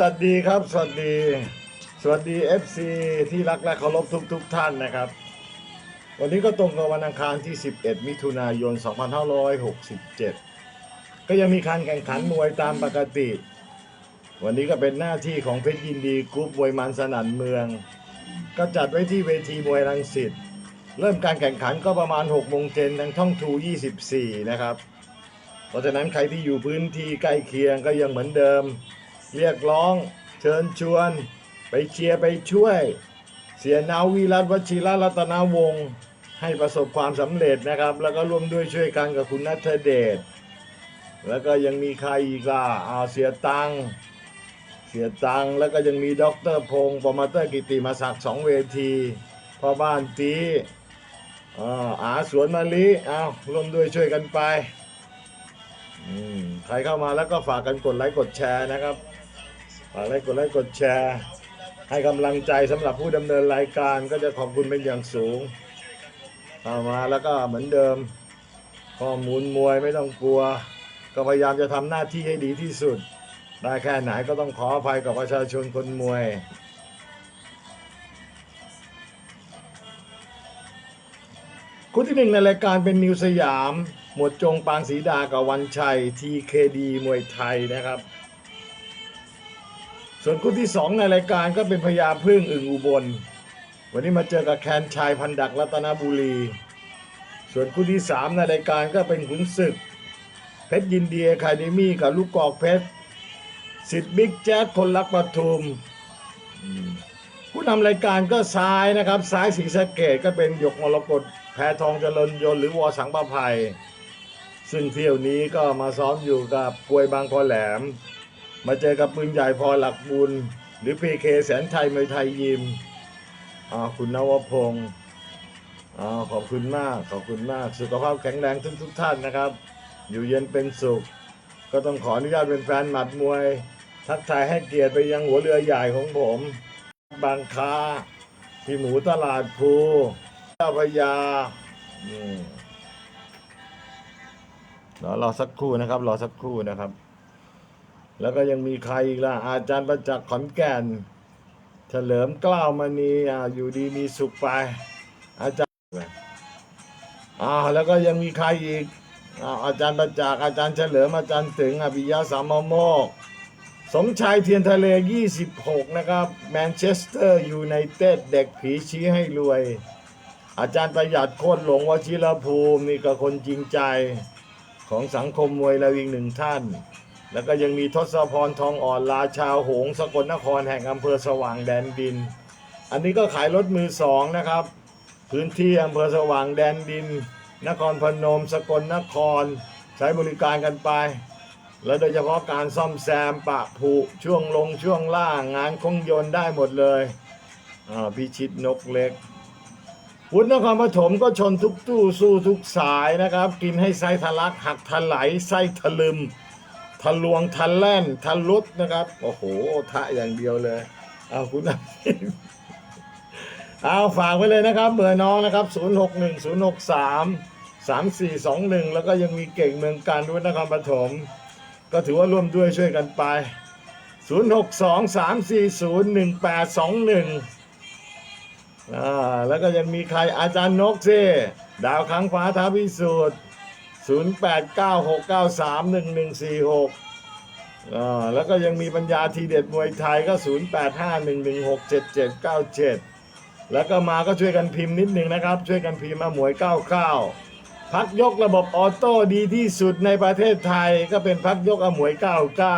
สวัสดีครับ สวัสดี สวัสดี FC ที่รักและเคารพทุกทุกท่านนะครับ วันนี้ก็ตรงกับวันอังคารที่ 11 มิถุนายน 2567 ก็ยังมีการแข่งขันมวยตามปกติ วันนี้ก็เป็นหน้าที่ของเพชรยินดีกรุ๊ปมวยมันสนั่นเมือง ก็จัดไว้ที่เวทีมวยรังสิตเริ่มการแข่งขันก็ประมาณ6โมงเย็นทางช่องทู24 นะครับ เพราะฉะนั้นใครที่อยู่พื้นที่ใกล้เคียงก็ยังเหมือนเดิม เรียกร้องเชิญชวน ไปเชียร์ไปช่วย เสียนาวีรัตน์วชิรรัตนวงศ์ให้ประสบความสำเร็จนะครับ แล้วก็ร่วมด้วยช่วยกันกับคุณนัทเดชแล้วก็ยังมีใครอีกล่ะอาเสียตังเสียตังแล้วก็ยังมีด็อกเตอร์พงศ์ปรโมเตอร์กิติมาศักดิ์สองเวทีพ่อบ้านตีอาสวนมะลิเอาร่วมด้วยช่วยกันไปใครเข้ามาแล้วก็ฝากกันกดไลค์กดแชร์นะครับากไลค์กดไลค์กดแชร์ ให้กำลังใจสำหรับผู้ดำเนินรายการก็จะขอบคุณเป็นอย่างสูงเข้ามาแล้วก็เหมือนเดิม ข้อมูลมวยไม่ต้องกลัว ก็พยายามจะทำหน้าที่ให้ดีที่สุด ได้แค่ไหนก็ต้องขออภัยกับประชาชนคนมวยคู่ที่หนึ่งในรายการเป็นนิวสยาม หมวดจงปางศรีดากับวันชัย TKD มวยไทยนะครับ ส่วนคู่ที่สองในรายการก็เป็นพญาพึ่งอึ่งอุบล วันนี้มาเจอกับแคนชัยพันดักรัตนบุรี ส่วนคู่ที่สามในรายการก็เป็นขุนศึก เพชรยินดีอะคาเดมี่กับลูกกอกเพชรสิทธิ์บิ๊กแจ๊ดคนรักปทุม ผู้นำรายการก็ซ้ายนะครับซ้ายศรีสะเกดก็เป็นหยกมรกตแพทองเจริญยนต์หรือวอสังประภัย ซึ่งเที่ยวนี้ก็มาซ้อมอยู่กับกวยบางคอแหลม มาเจอกับปืนใหญ่พอหลักบุญ หรือพีเคแสนชัยมวยไทยยิมอ่าคุณนวพงศ์อ่าขอบคุณมากขอบคุณมาก สุขภาพแข็งแรงทุกทุกท่านนะครับ อยู่เย็นเป็นสุข ก็ต้องขออนุญาตเป็นแฟนหมัดมวย ทักทายให้เกียรติไปยังหัวเรือใหญ่ของผม บางคาพี่หมูตลาดภูเจ้าพยานี่รอรอสักครู่นะครับ รอสักครู่นะครับ แล้วก็ยังมีใครอีกล่ะ อาจารย์ประจักษ์ขอนแก่น เฉลิมกล้าวมณีอ่าอยู่ดีมีสุขไป อาจารย์อ่าแล้วก็ยังมีใครอีกอ่าอาจารย์ประจักษ์อาจารย์เฉลิมอาจารย์ถึงอภิยาสามโมกสมชายเทียนทะเล 26 นะครับ แมนเชสเตอร์ยูไนเต็ดเด็กผีชี้ให้รวย อาจารย์ประหยัดโคตรหลงวชิรภูมิ นี่ก็คนจริงใจของสังคมมวยเราอีกหนึ่งท่าน แล้วก็ยังมีทศพรทองอ่อนราชาหงสกลนครแห่งอำเภอสว่างแดนดิน อันนี้ก็ขายรถมือสองนะครับ พื้นที่อำเภอสว่างแดนดิน นครพนม สกลนคร ใช้บริการกันไป แล้วโดยเฉพาะการซ่อมแซมปะผุช่วงลงช่วงล่างงานคงยนต์ได้หมดเลยพิชิตนกเล็กวุฒินครปฐมก็ชนทุกตู้สู้ทุกสายนะครับ กินให้ไส้ทะลักหักทะไหลไส้ทะลึม ทะลวงทะแล่นทะลุดนะครับ โอ้โหทะอย่างเดียวเลย เอาคุณนะเอาฝากไว้เลยนะครับเบอร์น้องนะครับ 0 6 1 0 6 3 3 4 2 1 แล้วก็ยังมีเก่งเมืองการด้วยนครปฐมก็ถือว่าร่วมด้วยช่วยกันไป 0 6 2 3 4 0 1 8 2 1อ่าแล้วก็ยังมีใครอาจารย์นกซิดาวค้างฟ้าท้าพิสูจน์ 0 8 9 6 9 3 1 1 4 6อ่าแล้วก็ยังมีปัญญาทีเด็ดมวยไทยก็0 8 5 1 1 6 7 7 9 7แล้วก็มาก็ช่วยกันพิมพ์นิดนึงนะครับ ช่วยกันพิมพ์มาหมวย99พักยกระบบออโต้ดีที่สุดในประเทศไทยก็เป็นพักยกอมวย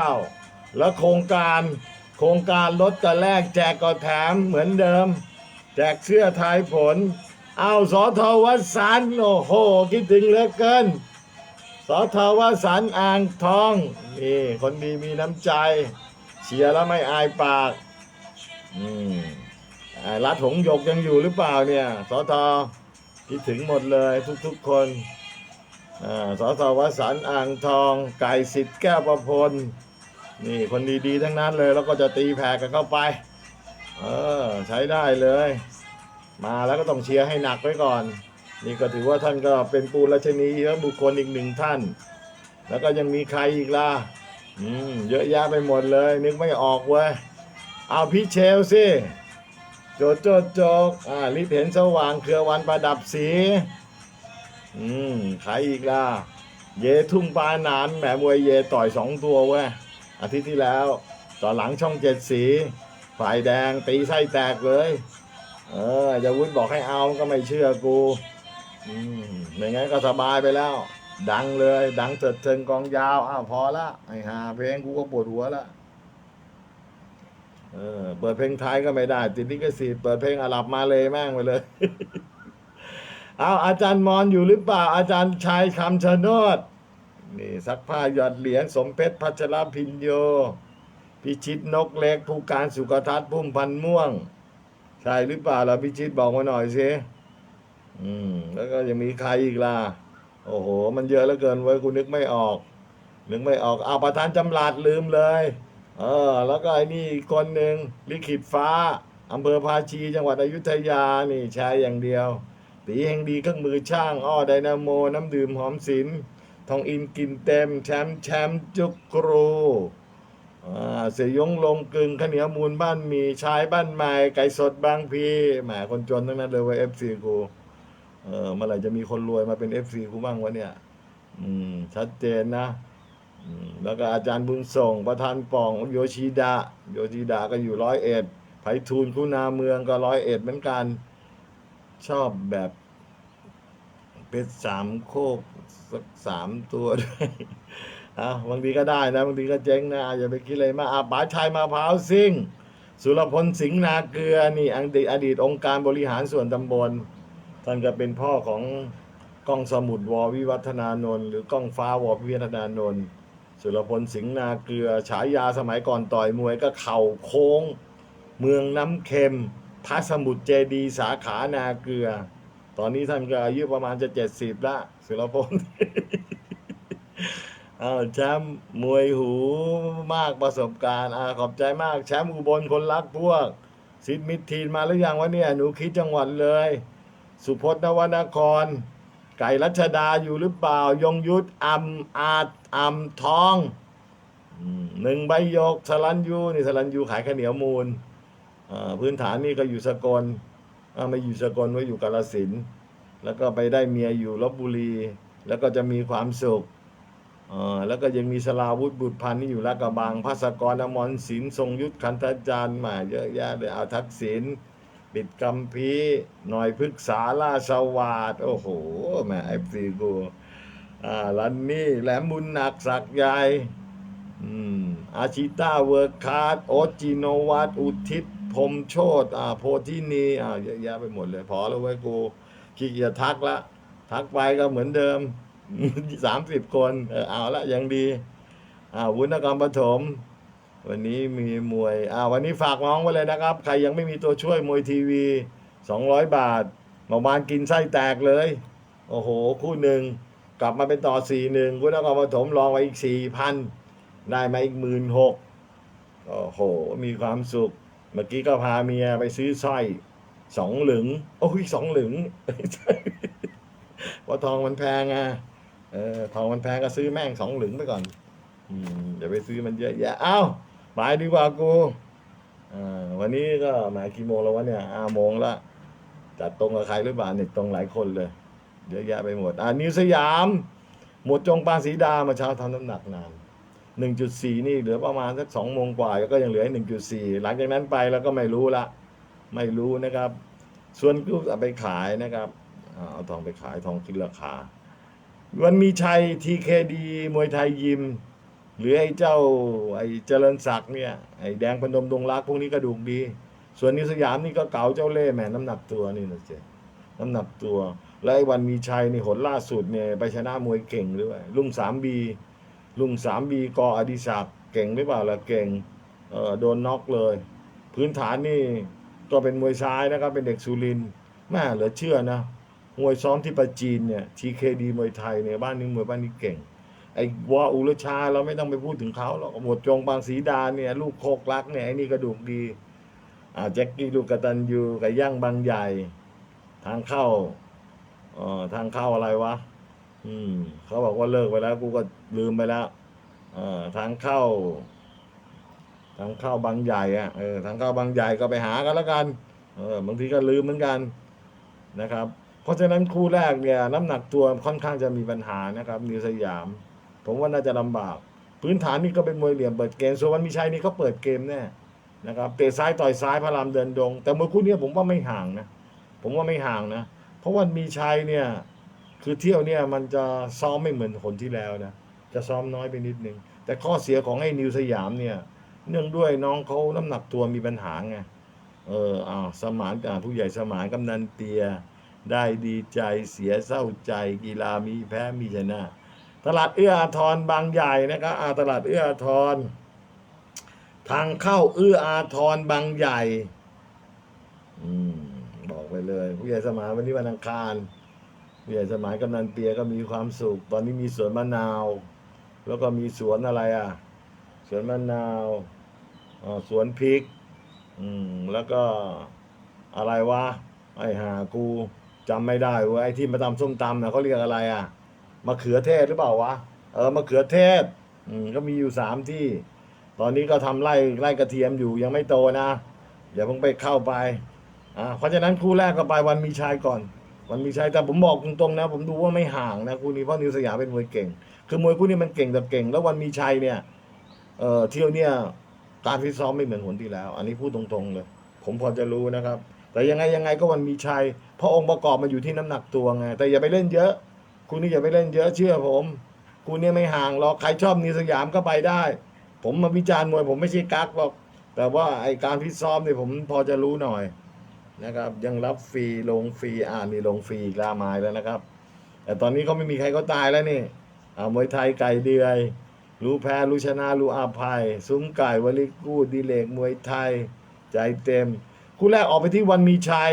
99 แล้วโครงการโครงการลดกันแรกแจกก็แถมเหมือนเดิม แจกเสื้อทายผล เอาสอทวัดสันโอ้โห คิดถึงเหลือเกิน สอทวัดสันอ่างทอง นี่คนดีมีน้ำใจ เชียร์แล้วไม่อายปากอืมรัฐหงหยกยังอยู่หรือเปล่าเนี่ย สอทอคิดถึงหมดเลยทุกๆคนอ่าสสวสันอ่างทอง ไก่สิทธิ์แก้วประพล นี่คนดีๆทั้งนั้นเลย แล้วก็จะตีแผ่กันเข้าไป เออ ใช้ได้เลย มาแล้วก็ต้องเชียร์ให้หนักไว้ก่อน นี่ก็ถือว่าท่านก็เป็นปูราชนีและบุคคลอีกหนึ่งท่าน แล้วก็ยังมีใครอีกล่ะอืมเยอะแยะไปหมดเลย นึกไม่ออกเว้ยเอาพี่เชลสิโจโจโจกอ่าลิเห็นสว่างเครือวันประดับสี อืมใครอีกล่ะ เยทุ่งปลาหนานแหมมวยเยต่อยสองตัวเว้ยอาทิตย์ที่แล้ว ต่อหลังช่องเจ็ดสี ฝ่ายแดงตีไส้แตกเลย เออจะวุฒิบอกให้เอาก็ไม่เชื่อกู อืมไม่งั้นก็สบายไปแล้ว ดังเลย ดังเถิดเทิงกองยาว อ้าวพอละไอ้หาเพลงกูก็ปวดหัวละเออเปิดเพลงไทยก็ไม่ได้ ติดลิขสิทธิ์เปิดเพลงอาหรับมาเลยแม่งไปเลย เอาอาจารย์มอนอยู่หรือเปล่า อาจารย์ชายคำชะโนดนี่ซักผ้าหยอดเหรียญสมเพชรพัชรพินโย พิชิตนกเล็ก ผู้การสุขทัศน์พุ่มพันม่วง ใช่หรือเปล่าล่ะพิชิตบอกมาหน่อยสิ อืม แล้วก็ยังมีใครอีกล่ะ โอ้โห มันเยอะเหลือเกินเว้ยกูนึกไม่ออก นึกไม่ออกเอาประธานจำหลัดลืมเลย เออ แล้วก็ไอ้นี่อีกคนหนึ่งลิขิตฟ้าอำเภอภาชีจังหวัดอยุธยานี่ใช้อย่างเดียวตีแห่งดีเครื่องมือช่างอ้อไดนาโม น้ำดื่มหอมศิลทองอินกินเต็ม แชมป์แชมป์จุกกรูอ่าเสยยงลงกึงข้าวเหนียวมูลบ้านมีชายบ้านใหม่ไก่สดบางพีแหมคนจนทั้งนั้นเลยเว้ยเอฟซีกู เออเมื่อไหร่จะมีคนรวยมาเป็นเอฟซีกูบ้างวะเนี่ย อืม ชัดเจนนะแล้วก็อาจารย์บุญส่ง ประธานป่องโยชิดะโยชิดะก็อยู่ร้อยเอ็ดไผ่ทูลคุณาเมืองก็ร้อยเอ็ดเหมือนกันชอบแบบเป็ดสามโคกสักสามตัวด้วยอะบางทีก็ได้นะ บางทีก็เจ๊งนะ อย่าไปคิดอะไรมาอะป๋าชัยมาพร้าวซิ่ง สุรพลสิงห์นาเกลือนี่อดีตอดีตองค์การบริหารส่วนตำบล ท่านก็เป็นพ่อของกล้องสมุทรววิวัฒนานนท์หรือกล้องฟ้าวอวิวัฒนานนท์สุรพลสิงห์นาเกลือฉายาสมัยก่อนต่อยมวยก็เข่าโค้ง เมืองน้ำเค็มพระสมุทรเจดีสาขานาเกลือ ตอนนี้ท่านก็อายุประมาณจะเจ็ดสิบละสุรพลอ้าวแชมป์มวยหูมากประสบการณ์อ่าขอบใจมาก แชมป์อุบลคนรักพวกซิดมิดทีนมาหรือยังวะเนี่ย หนูคิดจังหวัดเลย สุพจน์นวนคร ไก่รัชดาอยู่หรือเปล่า ยงยุทธอัมอาจอัมทองหนึ่งใบหยกสลันยูนี่สลันยูขายข้าวเหนียวมูลพื้นฐานนี่ก็อยู่สกลอ่าไม่อยู่สกลไว้อยู่กาลสินแล้วก็ไปได้เมียอยู่ลบบุรี แล้วก็จะมีความสุขแล้วก็ยังมีสลาวุธบุตรพันธ์ที่อยู่ลาดกระบังภาสกรอมรศิลป์ทรงยุทธคันธจารย์มาเยอะแยะเลยเอาทักษิณ ปิดกำพีหน่อยพฤกษาล่าชวาดโอ้โหแม่ไอซีกูอ่าลันนี่แหลมบุญหนักสักใหญ่อืมอาชิต้าเวิร์คคาร์ดโอจิโนวัตอุทิศพรมโชตอ่าโพธินีอ่าเยอะแยะไปหมดเลย พอแล้วเว้ยกูขี้เกียจทักละ ทักไปก็เหมือนเดิมสามสิบคน เออเอาละยังดี อ่าวุฒินครปฐม วันนี้มีมวย อ่า วันนี้ฝากน้องไว้เลยนะครับ ใครยังไม่มีตัวช่วยมวยทีวีสองร้อยบาทเมื่อวานกินไส้แตกเลย โอ้โห คู่หนึ่ง กลับมาเป็นต่อสี่หนึ่งวุฒินครปฐมลองไว้อีกสี่พันได้มาอีกหมื่นหกโอ้โห มีความสุข เมื่อกี้ก็พาเมียไปซื้อสร้อยสองหลึง โอ้ยสองหลึงเพราะทองมันแพงอะเออทองมันแพงก็ซื้อแม่งสองหลึงไปก่อนอย่าไปซื้อมันเยอะแยะเอ้า ไปดีกว่ากูอ่าวันนี้ก็หมายกี่โมงแล้ววะเนี่ยอ้าโมงละจัดตรงกับใครหรือเปล่าเนี่ยตรงหลายคนเลยเยอะแยะไปหมด อ่านิวสยาม หมดจงปานสีดามาเช้าทำน้ำหนักนานหนึ่งจุดสี่นี่เหลือประมาณสักสองโมงกว่าก็ยังเหลือหนึ่งจุดสี่หลังจากนั้นไปแล้วก็ไม่รู้ละ ไม่รู้นะครับ ส่วนกูเอาไปขายนะครับ เอาทองไปขายทองขึ้นราคา วันมีชัยทีเคดีมวยไทยยิม หรือไอ้เจ้าไอ้เจริญศักดิ์เนี่ยไอ้แดงพนมดงรักพวกนี้กระดูกดี ส่วนนิสยามนี่ก็เก๋าเจ้าเล่ห์แหมน้ำหนักตัวนี่นะเจ๊น้ำหนักตัว และไอ้วันมีชัยนี่หนล่าสุดเนี่ยไปชนะมวยเก่งด้วยลุงสามบีลุงสามบีกออดิศักดิ์เก่งหรือเปล่าล่ะเก่งเออโดนน็อกเลย พื้นฐานนี่ก็เป็นมวยซ้ายนะครับเป็นเด็กสุรินแม่เหลือเชื่อนะมวยซ้อมที่ประจีนเนี่ยทีเคดีมวยไทยเนี่ยบ้านนี้มวยบ้านนี้เก่ง วออุรชาเราไม่ต้องไปพูดถึงเขาหรอกหมวดจงบางสีดาเนี่ย ลูกโคกรักเนี่ยไอ้นี่กระดูกดีอ่าแจ็คกี้ลูกกตันยูกับย่างบางใหญ่ ทางเข้าเอ่อทางเข้าอะไรวะ อืม เขาบอกว่าเลิกไปแล้ว กูก็ลืมไปแล้วเอ่อทางเข้า ทางเข้าบางใหญ่อะเออทางเข้าบางใหญ่ก็ไปหากันแล้วกัน เออบางทีก็ลืมเหมือนกันนะครับ เพราะฉะนั้นคู่แรกเนี่ย น้ำหนักตัวค่อนข้างจะมีปัญหานะครับนิวสยาม ผมว่าน่าจะลำบาก พื้นฐานนี่ก็เป็นมวยเหลี่ยมเปิดเกมส่วนวันมีชัยนี่เขาเปิดเกมแน่นะครับเตะซ้ายต่อยซ้ายพระรามเดินดง แต่มวยคู่เนี้ยผมว่าไม่ห่างนะผมว่าไม่ห่างนะ เพราะวันมีชัยเนี่ยคือเที่ยวเนี่ยมันจะซ้อมไม่เหมือนคนที่แล้วนะจะซ้อมน้อยไปนิดนึง แต่ข้อเสียของไอ้นิวสยามเนี่ย เนื่องด้วยน้องเขาน้ำหนักตัวมีปัญหาไงเอออ้าวสมานอ่าผู้ใหญ่สมานกำนันเตีย ได้ดีใจเสียเศร้าใจกีฬามีแพ้มีชนะ ตลาดเอื้ออาทรบางใหญ่นะครับอาตลาดเอื้ออาทร ทางเข้าเอื้ออาทรบางใหญ่อบอกไปเลย ผู้ใหญ่สมานวันนี้วันอังคารผู้ใหญ่สมานกำนันเปียก็มีความสุข ตอนนี้มีสวนมะนาว แล้วก็มีสวนอะไรอะ สวนมะนาวสวนพริก อืม แล้วก็อะไรวะไอ้หากูจำไม่ได้เว้ยไอ้ที่มาตำส้มตำนะเขาเรียกอะไรอะ มะเขือเทศหรือเปล่าวะเออมะเขือเทศอืมก็มีอยู่สามที่ ตอนนี้ก็ทำไร่ไร่กระเทียมอยู่ยังไม่โตนะอย่าเพิ่งไปเข้าไปอ่าเพราะฉะนั้นคู่แรกก็ไปวันมีชัยก่อน วันมีชัยแต่ผมบอกตรงๆนะ ผมดูว่าไม่ห่างนะคู่นี้เพราะนิวสยามเป็นมวยเก่ง คือมวยคู่นี้มันเก่งแต่เก่ง แล้ววันมีชัยเนี่ยเอ่อเที่ยวเนี่ยการฟิตซ้อมไม่เหมือนหนที่แล้ว อันนี้พูดตรงๆเลย ผมพอจะรู้นะครับ แต่ยังไงยังไงก็วันมีชัยเพราะองค์ประกอบมันอยู่ที่น้ำหนักตัวไงแต่อย่าไปเล่นเยอะ คุณนี่อย่าไปเล่นเยอะเชื่อผม คุณเนี่ยไม่ห่างหรอกใครชอบนิวสยามก็ไปได้ ผมมาวิจารณ์มวยผมไม่ใช่กักหรอก แต่ว่าไอการฟิซ้อมเนี่ยผมพอจะรู้หน่อยนะครับ ยังรับฟรีลงฟรีอ่านี่ลงฟรีอีกลาไม้แล้วนะครับ แต่ตอนนี้เขาไม่มีใครก็ตายแล้วนี่อ่ามวยไทยไก่เดือย รู้แพ้รู้ชนะรู้อาภัย ซุ้มไก่วลิกูดดีเลกมวยไทย ใจเต็ม คู่แรกออกไปที่วันมีชัย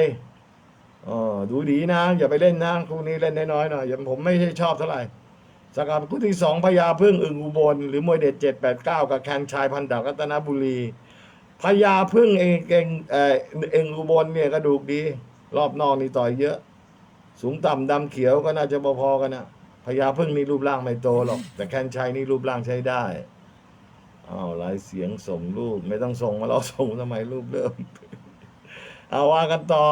อ๋อดูดีนะ อย่าไปเล่นนะคู่นี้เล่นน้อยๆหน่อยอย่าผมไม่ใช่ชอบเท่าไหร่สกับคู่ที่สองพญาพึ่งอึ่งอุบล หรือมวยเด็ดเจ็ดแปดเก้ากับแคนชายพันดาวรัตนบุรีพญาพึ่งเองเองเออเองอุบลเนี่ยกระดูกดี รอบนอกนี่ต่อยเยอะ สูงต่ำดำเขียวก็น่าจะพอๆกันนะพญาพึ่งนี่รูปร่างไม่โตหรอก แต่แคนชัยนี่รูปร่างใช้ได้อ้าวหลายเสียงส่งรูป ไม่ต้องส่งมาเราส่งทำไมรูปเดิมเอาว่ากันต่อ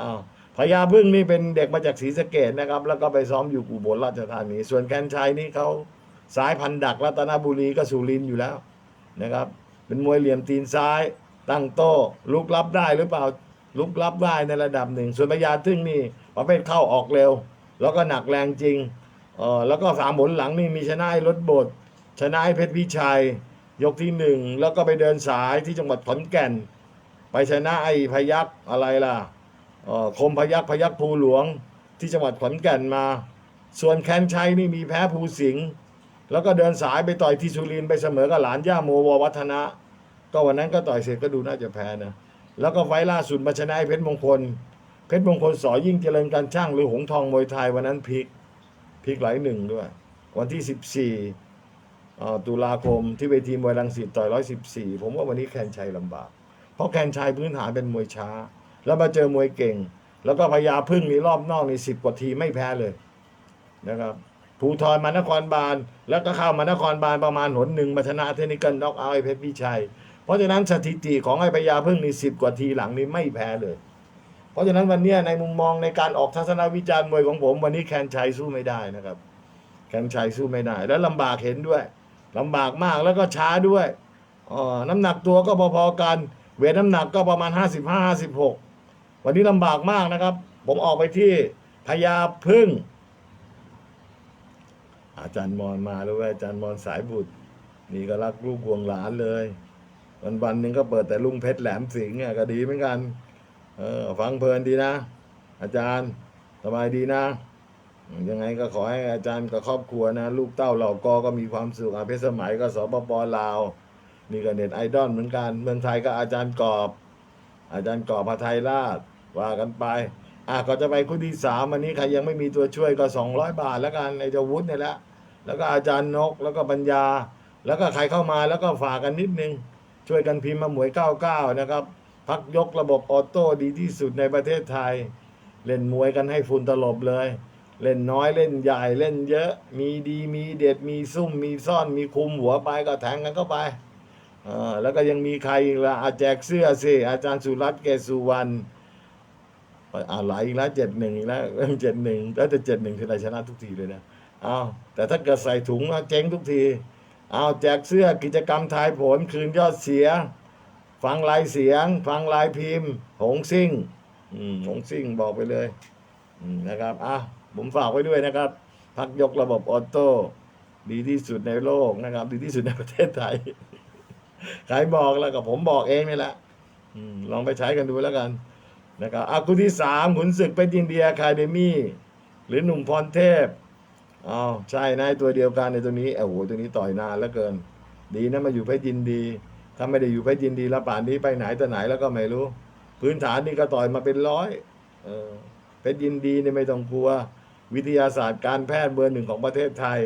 อ้าวพญาพึ่งนี่เป็นเด็กมาจากศรีสะเกดนะครับ แล้วก็ไปซ้อมอยู่อุบลราชธานี ส่วนแคนชัยนี่เขาสายพันธุ์ดักรัตนบุรีก็สุรินอยู่แล้วนะครับ เป็นมวยเหลี่ยมตีนซ้าย ตั้งโต้ลุกรับได้หรือเปล่าลุกรับได้ในระดับหนึ่ง ส่วนพญาพึ่งนี่ประเภทเข้าออกเร็ว แล้วก็หนักแรงจริงเออแล้วก็สามหนหลังนี่มีชนะไอ้รถบดชนะไอ้เพชรพิชัย ยกที่หนึ่งแล้วก็ไปเดินสายที่จังหวัดขอนแก่น ไปชนะไอ้พยักอะไรล่ะ คมพยักพยักภูหลวงที่จังหวัดขอนแก่นมา ส่วนแคนชัยนี่มีแพ้ภูสิงห์แล้วก็เดินสายไปต่อยที่สุรินไปเสมอกับหลานย่าโมววัฒนะ ก็วันนั้นก็ต่อยเสร็จก็ดูน่าจะแพ้นะแล้วก็ไฟล่าสุดมาชนะไอเพชรมงคล เพชรมงคลสอยิ่งเจริญการช่างหรือหงทองมวยไทยวันนั้นพลิกพลิกหลายหนึ่งด้วย วันที่ 14อ่ตุลาคมที่เวทีมวยรังสิตต่อย 114 ผมว่าวันนี้แคนชัยลำบาก เพราะแคนชัยพื้นฐานเป็นมวยช้า แล้วมาเจอมวยเก่ง แล้วก็พญาพึ่งนี่รอบนอกนี่สิบกว่าทีไม่แพ้เลยนะครับภูทรมานครบาล แล้วก็เข้ามานครบาลประมาณหนหนึ่งมาชนะเทนิกันน็อกเอาไอ้เพชรพิชัย เพราะฉะนั้นสถิติของไอ้พญาพึ่งนี่สิบกว่าทีหลังนี่ไม่แพ้เลย เพราะฉะนั้นวันนี้ในมุมมองในการออกทัศนวิจารณ์มวยของผม วันนี้แคนชัยสู้ไม่ได้นะครับ แคนชัยสู้ไม่ได้ แล้วลำบากเห็นด้วยลำบากมากแล้วก็ช้าด้วยอ๋อน้ำหนักตัวก็พอๆกัน เวทน้ำหนักก็ประมาณ 55 56 วันนี้ลำบากมากนะครับ ผมออกไปที่พญาพึ่ง อาจารย์มอนมาแล้วยอาจารย์มอนสายบุตร นี่ก็รักลูกห่วงหลานเลย วันวันหนึ่งก็เปิดแต่ลุงเพชรแหลมสิงห์ก็ดีเหมือนกัน เออ ฟังเพลินดีนะ อาจารย์สบายดีนะ ยังไงก็ขอให้อาจารย์กับครอบครัวนะ ลูกเต้าเหล่ากอก็มีความสุขอาเพชรสมัยก็สปปลาวนี่ก็เน็ตไอดอลเหมือนกัน เมืองไทยก็อาจารย์กอบ อาจารย์กอบพระไทยราช ว่ากันไป อะก็จะไปคู่ที่สามวันนี้ใครยังไม่มีตัวช่วยก็สองร้อยบาทแล้วกันไอเจ้าวุฒิเนี่ยแหละแล้วก็อาจารย์นกแล้วก็ปัญญา แล้วก็ใครเข้ามาแล้วก็ฝากกันนิดนึง ช่วยกันพิมพ์มาหมวย 99 นะครับ พักยกระบบออโต้ดีที่สุดในประเทศไทย เล่นมวยกันให้ฝุ่นตลบเลย เล่นน้อยเล่นใหญ่เล่นเยอะ มีดีมีเด็ดมีซุ่ม มีซ่อนมีคุมหัวไปก็แทงกันเข้าไปเออแล้วก็ยังมีใครอีกละอาแจกเสื้อสิอาจารย์สุรัตน์เกษสุวรรณ อะไรอีกแล้วเจ็ดหนึ่งอีกแล้วเจ็ดหนึ่งแล้วแต่เจ็ดหนึ่งทีไรชนะทุกทีเลยนะอ้าวแต่ถ้าเกิดใส่ถุงเอาเจ๊งทุกทีอ้าวแจกเสื้อกิจกรรมทายผลคืนยอดเสีย ฟังลายเสียง ฟังลายพิมพ์ หงซิ่งอืมหงซิ่งบอกไปเลยอืมนะครับอะผมฝากไว้ด้วยนะครับ พักยกระบบออโต้ดีที่สุดในโลกนะครับ ดีที่สุดในประเทศไทยใครบอกแล้วก็ผมบอกเองนี่แหละอืมลองไปใช้กันดูแล้วกัน นะครับอะคู่ที่สามขุนศึกเป็นอินเดียคาเดมี่หรือหนุ่มพรเทพอ้าวใช่นะตัวเดียวกันในตัวนี้โอ้โหตัวนี้ต่อยนานแล้วเกิน ดีนะมาอยู่เพชรยินดี ถ้าไม่ได้อยู่เพชรยินดีแล้วป่านนี้ไปไหนแต่ไหนแล้วก็ไม่รู้ พื้นฐานนี่ก็ต่อยมาเป็นร้อยเออเพชรยินดีนี่ไม่ต้องกลัว วิทยาศาสตร์การแพทย์เบอร์หนึ่งของประเทศไทย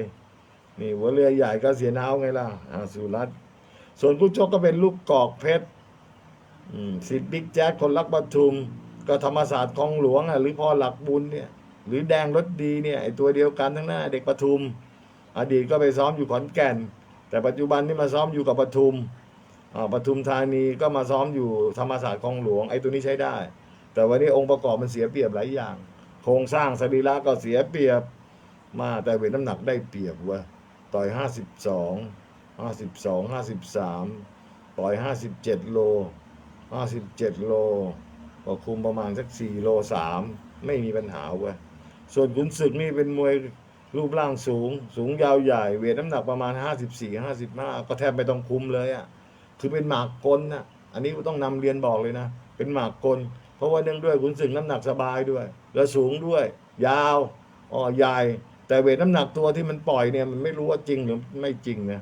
นี่หัวเรือใหญ่ก็เสียนาวไงล่ะอาสุรัตน์ส่วนผู้ชกก็เป็นลูกกอกเพชรสิทธิ์บิ๊กแจ๊ดคนรักปทุม ก็ธรรมศาสตร์คลองหลวงอะหรือพ่อหลักบุญเนี่ยหรือแดงรถดีเนี่ยไอตัวเดียวกันทั้งหน้าเด็กปทุม อดีตก็ไปซ้อมอยู่ขอนแก่น แต่ปัจจุบันนี่มาซ้อมอยู่กับปทุมอ่าปทุมธานีก็มาซ้อมอยู่ธรรมศาสตร์คลองหลวงไอ้ตัวนี้ใช้ได้ แต่วันนี้องค์ประกอบมันเสียเปรียบหลายอย่าง โครงสร้างสรีระก็เสียเปรียบมาแต่เวทน้ำหนักได้เปรียบเว่าต่อยห้าสิบสองห้าสิบสองห้าสิบสามต่อยห้าสิบเจ็ดโลห้าสิบเจ็ดโล ก็คุมประมาณสักสี่โลสามไม่มีปัญหาเว้ยส่วนขุนศึกนี่เป็นมวยรูปร่างสูง สูงยาวใหญ่ เวทน้ำหนักประมาณ 54 55 ก็แทบไม่ต้องคุมเลยอะคือเป็นหมากกลน่ะอันนี้ต้องนำเรียนบอกเลยนะ เป็นหมากกล เพราะว่าเนื่องด้วยขุนศึกน้ำหนักสบายด้วย แล้วสูงด้วย ยาวอ๋อใหญ่ แต่เวทน้ำหนักตัวที่มันปล่อยเนี่ยมันไม่รู้ว่าจริงหรือไม่จริงนะ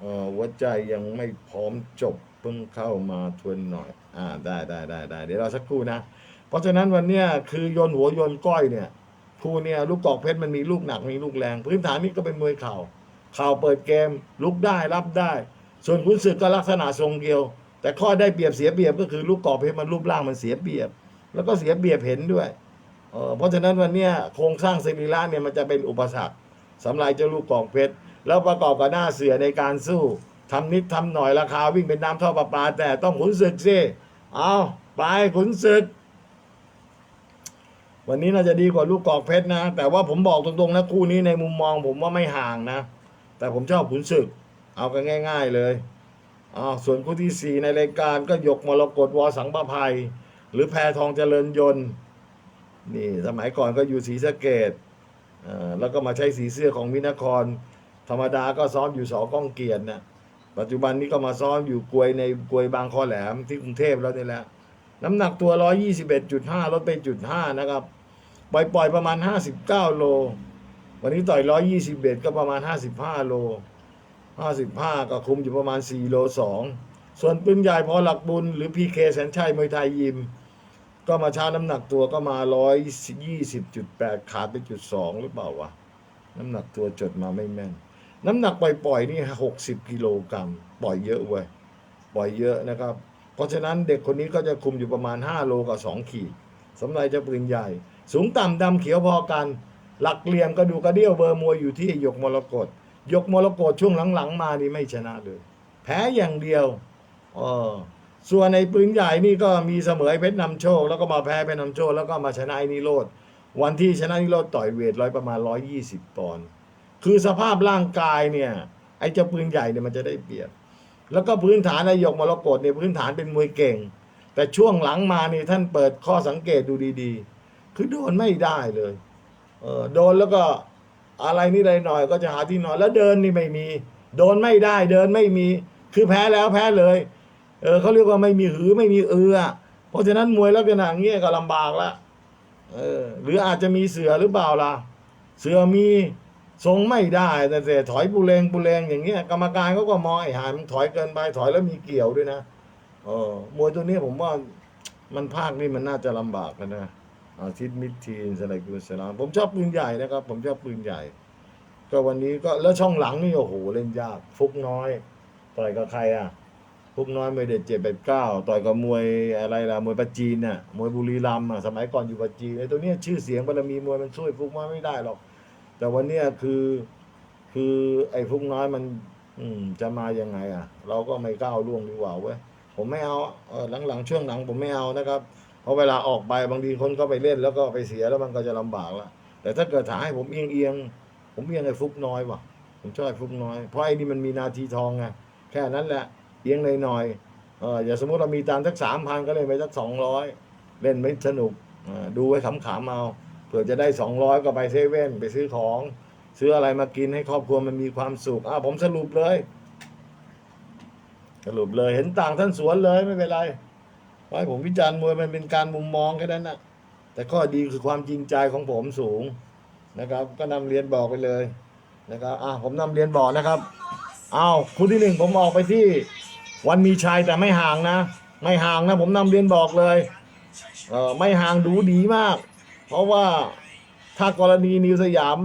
เออหัวใจยังไม่พร้อมจบ เพิ่งเข้ามาทวนหน่อย อ่าได้ได้ได้ได้เดี๋ยวเราสักครู่นะ เพราะฉะนั้นวันเนี้ยคือโยนหัวโยนก้อยเนี่ยคู่เนี่ยลูกกอกเพชรมันมีลูกหนักมีลูกแรง พื้นฐานนี่ก็เป็นมวยเข่าเข่าเปิดเกมลุกได้รับได้ ส่วนขุนศึกก็ลักษณะทรงเดียว แต่ข้อได้เปรียบเสียเปรียบก็คือลูกกอกเพชรมันรูปร่างมันเสียเปรียบ แล้วก็เสียเปรียบเห็นด้วยเออเพราะฉะนั้นวันเนี้ยโครงสร้างสรีระเนี่ยมันจะเป็นอุปสรรคสำหรับเจ้าลูกกอกเพชรแล้วประกอบกับหน้าเสือในการสู้ ทำนิดทำหน่อยราคาวิ่งเป็นน้ำท่อประปา แต่ต้องขุนศึกสิเอาไปขุนศึก วันนี้น่าจะดีกว่าลูกกอกเพชรนะ แต่ว่าผมบอกตรงๆนะคู่นี้ในมุมมองผมว่าไม่ห่างนะ แต่ผมชอบขุนศึก เอากันง่าย ๆเลยอาส่วนคู่ที่สี่ในรายการก็ยกมรกตวอสังประภัย หรือแพทองเจริญยนต์นี่สมัยก่อนก็อยู่ศรีสะเกดอ่าแล้วก็มาใช้สีเสื้อของวินคร ธรรมดาก็ซ้อมอยู่สอก้องเกียรตินะ ปัจจุบันนี้ก็มาซ้อมอยู่กวยในกวยบางคอแหลมที่กรุงเทพแล้วนี่แหละน้ำหนักตัว 121.5 ลดไปจุด5นะครับปล่อยปล่อยประมาณ 59 โล วันนี้ต่อย 121 ก็ประมาณ 55 โล 55 ก็คุมอยู่ประมาณ 4 โล 2 ส่วนปืนใหญ่พอหลักบุญหรือพีเคแสนชัยมวยไทยยิม ก็มาช้าน้ำหนักตัวก็มา 120.8 ขาดไปจุด2หรือเปล่าวะ น้ำหนักตัวจดมาไม่แม่น น้ำหนักปล่อยๆนี่60กิโลกรัมปล่อยเยอะเว้ยปล่อยเยอะนะครับ เพราะฉะนั้นเด็กคนนี้ก็จะคุมอยู่ประมาณ 5 โลกับ 2 ขีดสำหรับจ้าปืนใหญ่ สูงต่ำดำเขียวพอกัน หลักเหลี่ยมกระดูกกระเดี่ยวเบอร์มวยอยู่ที่หยกมรกตหยกมรกตช่วงหลังๆ มานี่ไม่ชนะเลย แพ้อย่างเดียวเออส่วนในปืนใหญ่นี่ก็มีเสมอเพชรนำโชค แล้วก็มาแพ้เพชรนำโชคแล้วก็มาชนะไอ้นิโรธวันที่ชนะนิโรธต่อยเวทร้อยประมาณ 120ปอนด์ คือสภาพร่างกายเนี่ย ไอ้เจ้าปืนใหญ่เนี่ยมันจะได้เปรียบ แล้วก็พื้นฐานนายกมรกตเนี่ยพื้นฐานเป็นมวยเก่ง แต่ช่วงหลังมานี่ท่านเปิดข้อสังเกตดูดีๆ คือโดนไม่ได้เลยเออโดนแล้วก็อะไรนี่ใดหน่อยก็จะหาที่นอนแล้วเดินนี่ไม่มี โดนไม่ได้เดินไม่มี คือแพ้แล้วแพ้เลย เออเขาเรียกว่าไม่มีหือไม่มีเอือเพราะฉะนั้นมวยลักษณะเงี้ยก็ลำบากละเออหรืออาจจะมีเสือหรือเปล่าล่ะ เสือมี ทรงไม่ได้แต่แต่ถอยปูเลงปูเลงอย่างเงี้ยกรรมการเขาก็มองไอ้หายมันถอยเกินไปถอยแล้วมีเกี่ยวด้วยนะเออมวยตัวนี้ผมว่ามันภาคนี่มันน่าจะลำบากกันนะอาทิตย์มิดทีนสไลกุสลามผมชอบปืนใหญ่นะครับ ผมชอบปืนใหญ่ ก็วันนี้ก็แล้วช่องหลังนี่โอ้โหเล่นยาก ฟุกน้อยต่อยกับใครอะพวกน้อยไมวยเด็ดเจ็ดแปดเก้าต่อยกับมวยอะไรล่ะมวยปัจจีนน่ะมวยบุรีรัมย์อะสมัยก่อนอยู่ปัจจีนไอ้ตัวเนี้ยชื่อเสียงบารมีมวยมันช่วยพวกน้อยไม่ได้หรอก แต่วันเนี้ยคือ คือไอ้พวกน้อยมัน อืม จะมายังไง อะ เราก็ไม่ก้าวล่วงดีกว่าเว้ยผมไม่เอาเออหลังๆช่วงหลังผมไม่เอานะครับเพราะเวลาออกไปบางทีคนก็ไปเล่นแล้วก็ไปเสียแล้วมันก็จะลำบากละแต่ถ้าเกิดถาให้ผมเอียงเอียงผมเอียงไอ้ฟุกน้อยว่ะ ผมชอบไอ้ฟุกน้อย เพราะไอ้นี่มันมีนาทีทองไงแค่นั้นแหละเอียงหน่อยๆเอออย่าสมมติเรามีตังสักสามพันก็เล่นไปสักสองร้อยเล่นไม่สนุกดูไว้ขำๆเอา ผื่อจะได้สองร้อยก็ไปเซเว่นไปซื้อของ ซื้ออะไรมากินให้ครอบครัวมันมีความสุขอะผมสรุปเลย สรุปเลยเห็นต่างท่านสวนเลยไม่เป็นไรเพราะผมวิจารณ์มวยมันเป็นการมุมมองแค่นั้นนะแต่ข้อดีคือความจริงใจของผมสูงนะครับ ก็นำเรียนบอกไปเลยนะครับอะผมนำเรียนบอกนะครับอ้าวคู่ที่หนึ่งผมออกไปที่ วันมีชัยแต่ไม่ห่างนะ ไม่ห่างนะ ผมนำเรียนบอกเลยเออไม่ห่างดูดีมาก ราะว่าถ้ากรณีนิวสยาม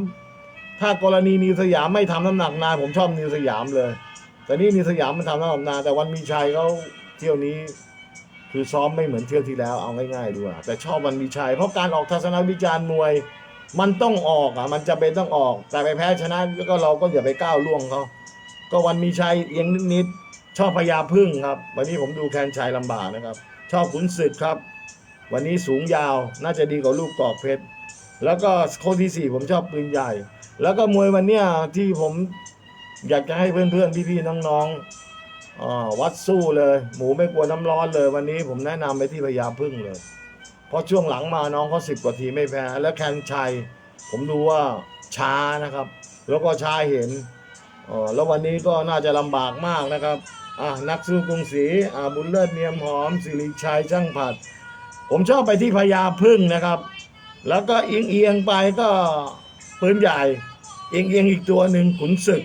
ถ้ากรณีนิวสยามไม่ทำน้ำหนักนานผมชอบนิวสยามเลย แต่นี่นิวสยามมันทำน้ำหนักนานแต่วันมีชัยเขาเที่ยวนี้ คือซ้อมไม่เหมือนเที่ยวที่แล้วเอาง่ายๆดูอะแต่ชอบวันมีชัยเพราะการออกทัศนวิจารณ์มวย มันต้องออกอะ มันจะเป็นต้องออก แต่ไปแพ้ชนะแล้วก็เราก็อย่าไปก้าวล่วงเขาก็วันมีชัยเอียงนิดๆชอบพญาพึ่งครับ วันนี้ผมดูแคนชัยลำบากนะครับ ชอบขุนศึกครับ วันนี้สูงยาวน่าจะดีกว่าลูกกอกเพชร แล้วก็โค้ที่สี่ผมชอบปืนใหญ่ แล้วก็มวยวันเนี้ยที่ผมอยากจะให้เพื่อนๆ พี่ๆ น้องๆอ่าวัดสู้เลย หมูไม่กลัวน้ำร้อนเลย วันนี้ผมแนะนำไปที่พญาพึ่งเลย เพราะช่วงหลังมาน้องเขาสิบกว่าทีไม่แพ้ แล้วแคนชัย ผมดูว่าช้านะครับ แล้วก็ช้าเห็นแล้ววันนี้ก็น่าจะลำบากมากนะครับนักสู้กรุงศรีบุญเลิศเนียมหอมสิริชัยช่างผัด ผมชอบไปที่พญาพึ่งนะครับ แล้วก็เอียงเอียงๆไปก็ปืนใหญ่เอียงเอียงๆอีกตัวหนึ่งขุนศึก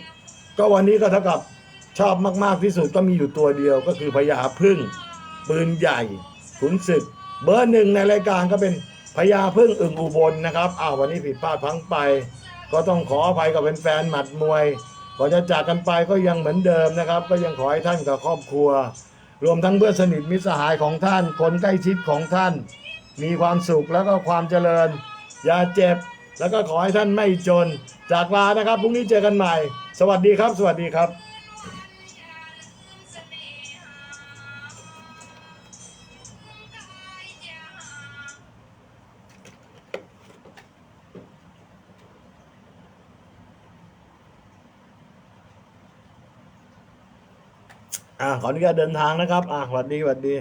ก็วันนี้ก็เท่ากับชอบมากๆที่สุดก็มีอยู่ตัวเดียวก็คือพญาพึ่งปืนใหญ่ขุนศึก เบอร์หนึ่งในรายการก็เป็นพญาพึ่งอึ่งอุบลนะครับอ้าววันนี้ผิดพลาดพังไป ก็ต้องขออภัยกับเป็นแฟนๆหมัดมวยก่อนจะจากกันไปก็ยังเหมือนเดิมนะครับ ก็ยังขอให้ท่านกับครอบครัว รวมทั้งเพื่อนสนิทมิตรสหายของท่าน คนใกล้ชิดของท่าน มีความสุขแล้วก็ความเจริญ อย่าเจ็บ แล้วก็ขอให้ท่านไม่จน จากลานะครับพรุ่งนี้เจอกันใหม่ สวัสดีครับ สวัสดีครับ อ่าขออนุญาตเดินทางนะครับ อ่าสวัสดีสวัสดี